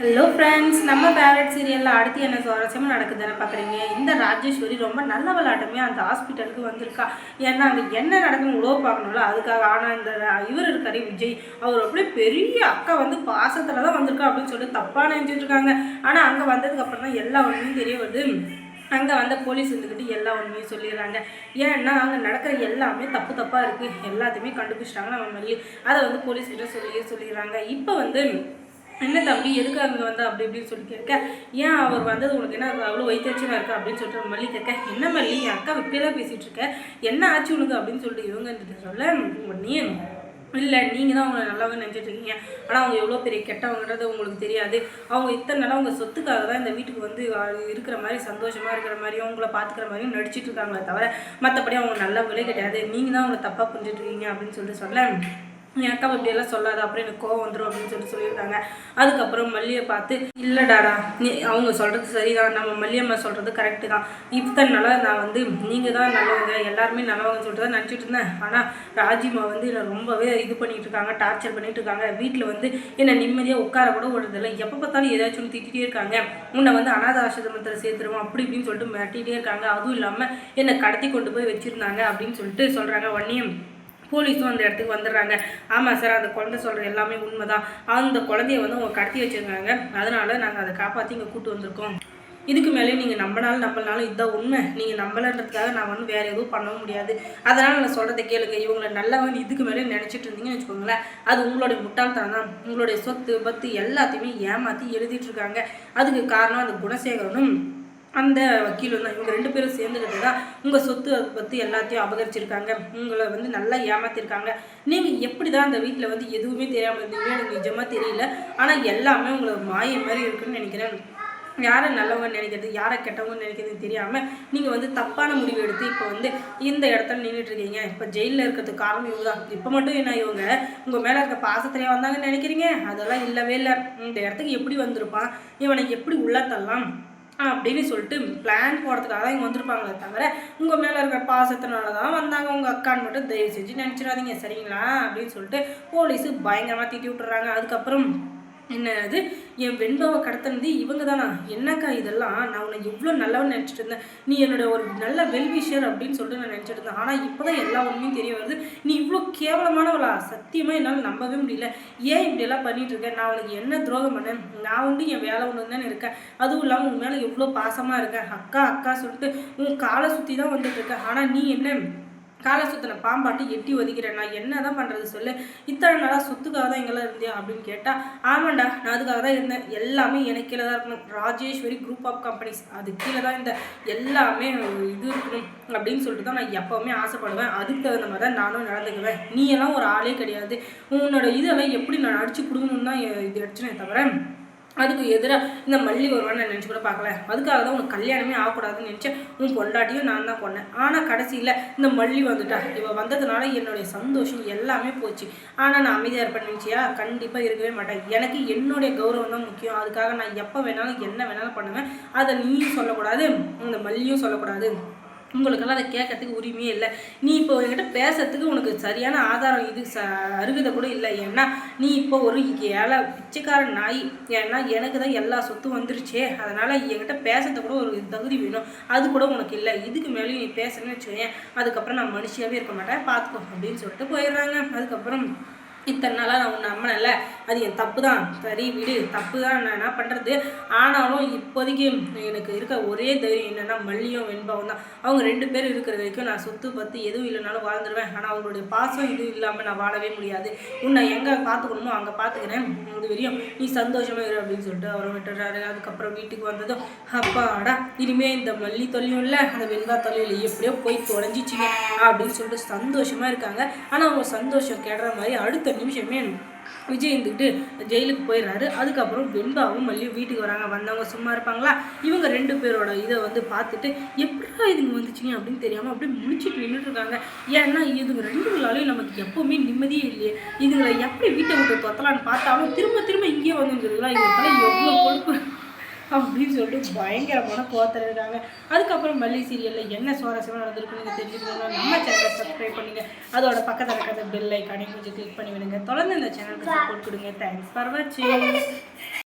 Hello friends நம்ம favourite சீரியலில் அடுத்து என்ன சுவாரஸ்யமாக நடக்குதுன்னு பார்க்குறீங்க இந்த ராஜேஸ்வரி ரொம்ப நல்ல விளையாட்டமே அந்த ஹாஸ்பிட்டலுக்கு வந்திருக்கா. ஏன்னா அங்கே என்ன நடக்குன்னு உழவு பார்க்கணும்ல? அதுக்காக ஆனால் இந்த இவர் இருக்காரு விஜய். அவர் அப்படியே பெரிய அக்கா வந்து பாசத்தில் தான் வந்திருக்கா அப்படின்னு சொல்லிட்டு தப்பாக நினைச்சிட்டு இருக்காங்க. ஆனால் அங்கே வந்ததுக்கப்புறம் தான் எல்லா உண்மையும் தெரிய வருது. அங்கே வந்த போலீஸ் இருந்துக்கிட்டு எல்லா உண்மையும் சொல்லிடுறாங்க. ஏன்னா அங்கே நடக்கிற எல்லாமே தப்பு தப்பாக இருக்குது எல்லாத்தையுமே கண்டுபிடிச்சிட்டாங்க நம்ம மல்லி அதை வந்து போலீஸ் கிட்ட சொல்லி சொல்லிடுறாங்க. இப்போ வந்து என்ன தம்பி எதுக்கு அங்கே வந்தா அப்படி இப்படின்னு சொல்லி கேட்க ஏன் அவர் வந்தது உனக்கு என்ன அவ்வளோ வைத்தறிச்சமாக இருக்கா அப்படின்னு சொல்லிட்டு மல்லி கேட்க என்ன மல்லி என் அக்கா இப்படியெல்லாம் பேசிகிட்டு இருக்க என்ன ஆச்சு உனக்கு அப்படின்னு சொல்லிட்டு இவங்க சொல்ல நீ இல்லை நீங்கள் தான் அவங்கள நல்லாவே நினச்சிட்டு இருக்கீங்க. ஆனால் அவங்க எவ்வளோ பெரிய கெட்டவங்கன்றது உங்களுக்கு தெரியாது. அவங்க இத்தனை நாளாக அவங்க சொத்துக்காக தான் இந்த வீட்டுக்கு வந்து இருக்கிற மாதிரி சந்தோஷமாக இருக்கிற மாதிரியும் அவங்கள பார்த்துக்கிற மாதிரியும் நடிச்சிட்டு இருக்காங்களே தவிர மற்றபடி அவங்க நல்லவங்களே கிடையாது. நீங்கள் தான் அவங்களை தப்பாக புரிஞ்சிட்ருக்கீங்க அப்படின்னு சொல்லிட்டு சொல்ல என் அக்கா இப்படியெல்லாம் சொல்லாத அப்புறம் எனக்கு கோவம் வந்துடும் அப்படின்னு சொல்லிட்டு சொல்லியிருக்காங்க அதுக்கப்புறம் மல்லியை பார்த்து இல்லைடாடா நீ அவங்க சொல்கிறது சரிதான். நம்ம மல்லியம்மா சொல்கிறது கரெக்டு தான். இத்தனை நாளாக நான் வந்து நீங்கள் தான் நல்லவங்க எல்லாருமே நல்லவங்கன்னு சொல்லிட்டு தான் நினச்சிட்டு இருந்தேன். ஆனால் ராஜிமா வந்து என்னை ரொம்பவே இது பண்ணிட்டு இருக்காங்க டார்ச்சர் பண்ணிட்டு இருக்காங்க. வீட்டில் வந்து என்னை நிம்மதியாக உட்கார கூட விடுறதில்ல. எப்போ பார்த்தாலும் ஏதாச்சும் ஒன்று திட்டிகிட்டே இருக்காங்க. உன்னை வந்து அனாத ஆசிரமத்தில் சேர்த்துருவோம். அப்படி இப்படின்னு சொல்லிட்டு மிரட்டிகிட்டே இருக்காங்க. அதுவும் இல்லாமல் என்னை கடத்தி கொண்டு போய் வச்சுருந்தாங்க அப்படின்னு சொல்லிட்டு சொல்கிறாங்க ஒன்றையும் போலீஸும் அந்த இடத்துக்கு வந்துடுறாங்க. ஆமாம் சார் அந்த குழந்தை சொல்கிற எல்லாமே உண்மைதான். அந்த குழந்தைய வந்து அவங்க கடத்தி வச்சிருக்காங்க. அதனால் நாங்கள் அதை காப்பாற்றி இங்கே கூட்டு வந்திருக்கோம். இதுக்கு மேலே நீங்கள் நம்பினாலும் நம்பலனாலும் இதுதான் உண்மை. நீங்கள் நம்பலன்றதுக்காக நான் வந்து வேறு எதுவும் பண்ணவும் முடியாது. அதனால் நான் சொல்கிறத கேளுங்க. இவங்களை நல்லவன் இதுக்கு மேலே நினச்சிட்டு இருந்தீங்கன்னு வச்சுக்கோங்களேன். அது உங்களுடைய முட்டாள்தனம் தான். உங்களுடைய சொத்து பத்து எல்லாத்தையுமே ஏமாற்றி எழுதிட்டு இருக்காங்க. அதுக்கு காரணம் அந்த குணசேகரனும் அந்த வக்கீலும் தான். இவங்க ரெண்டு பேரும் சேர்ந்துக்கிட்டு தான் உங்கள் சொத்து அதை பற்றி எல்லாத்தையும் அபகரிச்சிருக்காங்க. உங்களை வந்து நல்லா ஏமாத்திருக்காங்க. நீங்கள் எப்படி தான் அந்த வீட்டில் வந்து எதுவுமே தெரியாமல் இருந்தீங்க எனக்கு நிஜமாக தெரியல. ஆனால் எல்லாமே உங்களை மாய மாதிரி இருக்குன்னு நினைக்கிறேன். யாரை நல்லவங்க நினைக்கிறது யாரை கெட்டவங்க நினைக்கிறது தெரியாமல் நீங்கள் வந்து தப்பான முடிவு எடுத்து இப்போ வந்து இந்த இடத்துல நின்றுட்டுருக்கீங்க இப்போ ஜெயிலில் இருக்கிறதுக்கு காரணம் இவங்க தான். இப்போ மட்டும் என்ன இவங்க? உங்கள் மேலே இருக்க பாசத்திலே வந்தாங்கன்னு நினைக்கிறீங்க? அதெல்லாம் இல்லவே இல்லை. இந்த இடத்துக்கு எப்படி வந்திருப்பான்? இவனை எப்படி உள்ள தள்ளலாம் அப்படின்னு சொல்லிட்டு பிளான் போடுறதுக்காக தான் இங்கே வந்திருப்பாங்களே தவிர உங்கள் மேலே இருக்கிற பாசத்தினால தான் வந்தாங்க. உங்கள் அக்கான்னு மட்டும் தயவு செஞ்சு நினச்சிடாதீங்க சரிங்களா? அப்படின்னு சொல்லிட்டு போலீஸு பயங்கரமாக திட்டி விட்டுறாங்க. அதுக்கப்புறம் என்னது? என் வெண்பாவை கடத்தினது இவங்க தானா என்னக்கா இதெல்லாம்? நான் உன்னை எவ்வளோ நல்லவன் நினச்சிட்டு இருந்தேன். நீ என்னோட ஒரு நல்ல வெல்விஷர் அப்படின்னு சொல்லிட்டு நான் நினச்சிட்டு இருந்தேன். ஆனால் இப்போ தான் எல்லா உண்மையும் தெரிய வருது. நீ இவ்வளோ கேவலமானவளா? சத்தியமாக என்னால் நம்பவே முடியல. ஏன் இப்படியெல்லாம் பண்ணிட்டு இருக்கேன் நான் உனக்கு என்ன துரோகம் பண்ணேன்? நான் வந்து என் வேலை ஒன்று தானே இருக்கேன். அதுவும் இல்லாமல் உன் மேலே எவ்வளோ பாசமாக இருக்கேன்? அக்கா அக்கா சொல்லிட்டு உன் காலை சுற்றி தான் வந்துட்டு இருக்கேன். ஆனால் நீ என்ன காலை சுத்தின பாம்பாட்டி எட்டி ஒதுக்கிறேன் நான் என்ன தான் பண்ணுறது சொல்லு? இத்தனை நாளாக சொத்துக்காக தான் எங்கெல்லாம் இருந்தேன் அப்படின்னு கேட்டால் ஆமாண்டா நான் அதுக்காக தான் இருந்தேன். எல்லாமே எனக்கு கீழே தான் இருக்கணும். ராஜேஸ்வரி குரூப் ஆஃப் கம்பெனிஸ் அது கீழே தான் இந்த எல்லாமே இது இருக்கணும் அப்படின்னு சொல்லிட்டு தான் நான் எப்போவுமே ஆசைப்படுவேன். அதுக்கு தகுந்த மாதிரி தான் நானும் நடந்துக்குவேன். நீ எல்லாம் ஒரு ஆளே கிடையாது. உன்னோட இதெல்லாம் எப்படி நான் அடிச்சு கொடுக்கணும்னு தான் இது அடிச்சுனே தவிர அதுக்கு எதிராக இந்த மல்லி வருவான்னு நான் நினச்சி கூட பார்க்கல. அதுக்காக தான் உனக்கு கல்யாணமே ஆகக்கூடாதுன்னு நினச்சேன். உன் பொண்டாட்டியும் நான் தான் கொண்டேன் ஆனால் கடைசியில் இந்த மல்லி வந்துட்டா. இவள் வந்ததுனால என்னுடைய சந்தோஷம் எல்லாமே போச்சு. ஆனால் நான் அமைதியாக இருப்பேன் நினச்சியா? கண்டிப்பாக இருக்கவே மாட்டேன். எனக்கு என்னுடைய கௌரவம் தான் முக்கியம். அதுக்காக நான் எப்போ வேணாலும் என்ன வேணாலும் பண்ணுவேன். அதை நீயும் சொல்லக்கூடாது. இந்த மல்லியும் சொல்லக்கூடாது. உங்களுக்கெல்லாம் அதை கேட்கறதுக்கு உரிமையே இல்லை. நீ இப்போ என்கிட்ட பேசுறதுக்கு உனக்கு சரியான ஆதாரம் இது ச அருகதை கூட இல்லை. ஏன்னா நீ இப்போ ஒரு ஏழை பிச்சைக்கார நாய். ஏன்னா எனக்கு தான் எல்லா சொத்தும் வந்துருச்சே. அதனால் என்கிட்ட பேசுறது கூட ஒரு தகுதி வேணும். அது கூட உனக்கு இல்லை. இதுக்கு மேலேயும் நீ பேசுறேன்னு வச்சுக்கோயேன். அதுக்கப்புறம் நான் மனுஷியாகவே இருக்க மாட்டேன். பார்த்துக்கோ அப்படின்னு சொல்லிட்டு போயிடுறாங்க. அதுக்கப்புறம் இத்தனை நாளாக நான் உன்னை நம்பினேன்ல? அது என் தப்பு தான் சரி விடு. தப்பு தான் நான் என்ன பண்ணுறது ஆனாலும் இப்போதைக்கு எனக்கு இருக்க ஒரே தைரியம் என்னென்னா மல்லியும் வெண்பாவும் தான். அவங்க ரெண்டு பேரும் இருக்கிற வரைக்கும் நான் சொத்து பத்து எதுவும் இல்லைனாலும் வாழ்ந்துருவேன். ஆனால் அவங்களுடைய பாசம் இது இல்லாமல் நான் வாழவே முடியாது. உன்னை எங்கே பார்த்துக்கணுமோ அங்கே பார்த்துக்கிறேன். இது வரையும். நீ சந்தோஷமாக இரு அப்படின்னு சொல்லிட்டு அவரை விட்டுறாரு. அதுக்கப்புறம் வீட்டுக்கு வந்ததும் அப்பாடா இனிமேல் இந்த மல்லி தொல்லியும் இல்லை அந்த வெண்பா தொல்லியும் இல்லை. எப்படியோ போய் தொலைஞ்சிச்சிங்க அப்படின்னு சொல்லிட்டு சந்தோஷமாக இருக்காங்க. ஆனால் அவங்க சந்தோஷம் கெடுற மாதிரி அடுத்த நிமிஷமே விஜய் இருந்துக்கிட்டு ஜெயிலுக்கு போயிடுறாரு. அதுக்கப்புறம் வெண்பாவும் மல்லியும் வீட்டுக்கு வராங்க. வந்தவங்க சும்மா இருப்பாங்களா? இவங்க ரெண்டு பேரோட இதை வந்து பார்த்துட்டு எப்படா இதுங்க வந்துச்சுங்க அப்படின்னு தெரியாமல் அப்படியே முடிச்சுட்டு நின்றுட்டு இருக்காங்க. ஏன்னா இதுங்க ரெண்டுங்களாலையும் நமக்கு எப்போவுமே நிம்மதியே இல்லையே. இதுங்களை எப்படி வீட்டை விட்டு தொத்தலான்னு பார்த்தாலும் திரும்ப திரும்ப இங்கேயே வந்துருக்குதுங்களா இவங்க எவ்வளோ கொழுப்பு அப்படின்னு சொல்லிட்டு பயங்கரமான கோத்தில் இருக்காங்க. அதுக்கப்புறம் மல்லி சீரியலில் என்ன சுவாரஸ்யமாக நடந்திருக்குன்னு நீங்கள் தெரிஞ்சுக்கணும்னா நம்ம சேனலை சப்ஸ்கிரைப் பண்ணுங்க. அதோட பக்கத்தில் இருக்கிற பெல் ஐக்கானே கொஞ்சம் கிளிக் பண்ணி விடுங்க தொடர்ந்து இந்த சேனலுக்கு சப்போர்ட் கொடுங்க. தேங்க்ஸ் ஃபார் வாட்சிங்